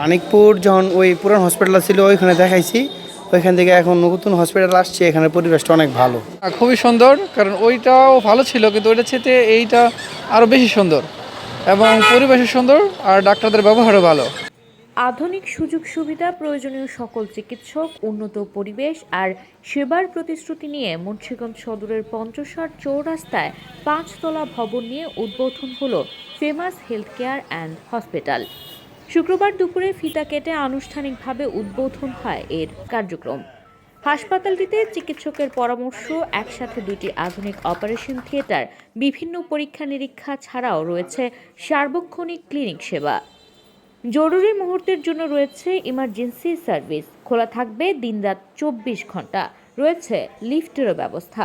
মানিকপুর যখন ওই পুরান হসপিটাল ছিল ওইখানে দেখাইছি। ওইখান থেকে এখন নতুন হসপিটাল আসছে এখানে পরিবেশটা অনেক ভালো। খুবই সুন্দর কারণ ওইটাও ভালো ছিল কিন্তু ওইটার চেয়ে এইটা আরও বেশি সুন্দর। এবং পরিবেশও সুন্দর আর ডাক্তারদের ব্যবহারও ভালো। আধুনিক সুযোগ সুবিধা প্রয়োজনীয় সকল চিকিৎসক উন্নত পরিবেশ আর সেবার প্রতিশ্রুতি নিয়ে মুন্সিগঞ্জ সদরের পঞ্চষাট চৌরাস্তায় পাঁচতলা ভবন নিয়ে উদ্বোধন হলো famous health care and hospital শুক্রবার দুপুরে ফিতা কেটে আনুষ্ঠানিকভাবে উদ্বোধন হয় এর কার্যক্রম। হাসপাতালটিতে চিকিৎসকের পরামর্শ, একসাথে দুটি আধুনিক অপারেশন থিয়েটার, বিভিন্ন পরীক্ষা নিরীক্ষা ছাড়াও রয়েছে সার্বক্ষণিক ক্লিনিক সেবা। জরুরি মুহূর্তের জন্য রয়েছে ইমার্জেন্সি সার্ভিস। খোলা থাকবে দিনরাত চব্বিশ ঘণ্টা। রয়েছে লিফটেরও ব্যবস্থা।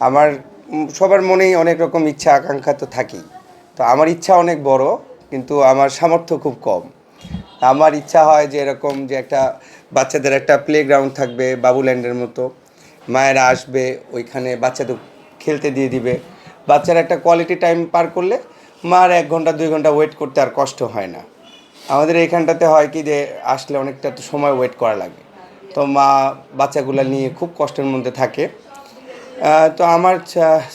আমার সবার মনেই অনেক রকম ইচ্ছা, আকাঙ্ক্ষা তো থাকেই। তো আমার ইচ্ছা অনেক বড়। কিন্তু আমার সামর্থ্য খুব কম। আমার ইচ্ছা হয় যে এরকম যে একটা বাচ্চাদের একটা প্লে গ্রাউন্ড থাকবে বাবুল্যান্ডের মতো। মায়েরা আসবে, ওইখানে বাচ্চাদের খেলতে দিয়ে দিবে। বাচ্চারা একটা কোয়ালিটি টাইম পার করলে মার এক ঘণ্টা, দুই ঘণ্টা ওয়েট করতে আর কষ্ট হয় না। আমাদের এইখানটাতে হয় কি যে আসলে অনেকটা তো সময় ওয়েট করা লাগে। তো মা বাচ্চাগুলা নিয়ে খুব কষ্টের মধ্যে থাকে। তো আমার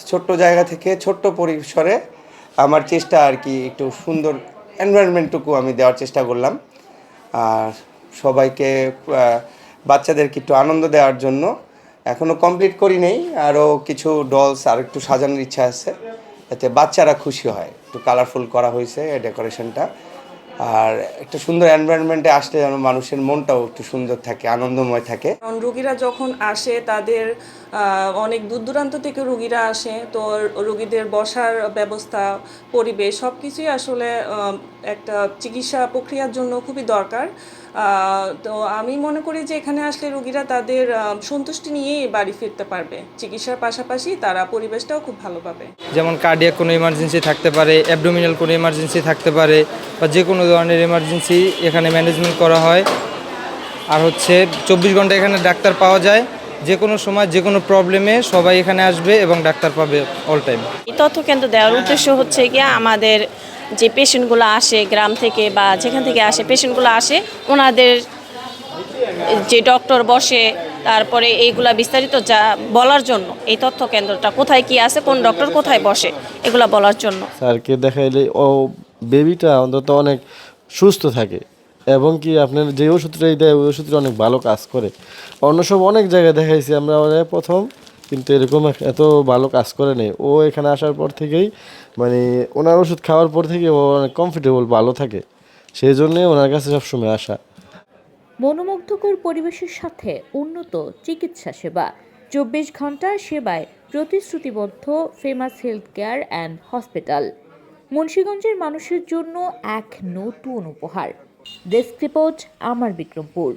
ছোট্ট জায়গা থেকে ছোট্ট পরিসরে আমার চেষ্টা আর কি একটু সুন্দর এনভায়রনমেন্টটুকু আমি দেওয়ার চেষ্টা করলাম। আর সবাইকে বাচ্চাদেরকে একটু আনন্দ দেওয়ার জন্য এখনও কমপ্লিট করি নেই। আরও কিছু ডলস আর একটু সাজানোর ইচ্ছা আছে, যাতে বাচ্চারা খুশি হয়। একটু কালারফুল করা হয়েছে ডেকোরেশনটা আর একটা সুন্দর এনভায়রনমেন্টে আসলে যেন মানুষের মনটাও একটু সুন্দর থাকে, আনন্দময় থাকে। রোগীরা যখন আসে, তাদের অনেক দূর দূরান্ত থেকে রুগীরা আসে, তো রুগীদের বসার ব্যবস্থা, পরিবেশ সব কিছুই আসলে একটা চিকিৎসা প্রক্রিয়ার জন্য খুবই দরকার। তো আমি মনে করি যে এখানে আসলে রুগীরা তাদের সন্তুষ্টি নিয়েই বাড়ি ফিরতে পারবে। চিকিৎসার পাশাপাশি তারা পরিবেশটাও খুব ভালো পাবে। যেমন কার্ডিয়াক কোনো ইমার্জেন্সি থাকতে পারে অ্যাবডোমিনাল কোনো ইমার্জেন্সি থাকতে পারে বা যে কোনো ধরনের ইমার্জেন্সি এখানে ম্যানেজমেন্ট করা হয়। আর হচ্ছে চব্বিশ ঘণ্টা এখানে ডাক্তার পাওয়া যায়। যে কোনো সময় যে কোনো প্রবলেমে সবাই এখানে আসবে এবং ডাক্তার পাবে অল টাইম এই তথ্য কেন্দ্র দেওয়ার উদ্দেশ্য হচ্ছে গিয়ে আমাদের যে পেশেন্টগুলো আসে গ্রাম থেকে বা যেখান থেকে আসে, পেশেন্টগুলো আসে, ওনাদের যে ডক্টর বসে, তারপরে এইগুলা বিস্তারিত যা বলার জন্য, এই তথ্য কেন্দ্রটা কোথায় কি আছে, কোন ডক্টর কোথায় বসে, এগুলা বলার জন্য। স্যারকে দেখাইলে, ও বেবিটা অন্তত অনেক সুস্থ থাকে, এবং কি আপনার যে ওষুধটাই দেয়, ওই ওষুধটা অনেক ভালো কাজ করে। অন্য সব অনেক জায়গায় দেখাইছি আমরা প্রথম কিন্তু এরকম এত ভালো কাজ করে নেই। ও এখানে আসার পর থেকেই মানে ওনার ওষুধ খাওয়ার পর থেকে ও অনেক কমফোর্টেবল ভালো থাকে। সেই জন্যে ওনার কাছে সবসময় আসা। মনোমুগ্ধকর পরিবেশের সাথে উন্নত চিকিৎসা সেবা। চব্বিশ ঘণ্টা সেবায় প্রতিশ্রুতিবদ্ধ famous health care and hospital মুন্সীগঞ্জের মানুষের জন্য এক নতুন উপহার। ডেস্ক রিপোর্ট আমার বিক্রমপুর।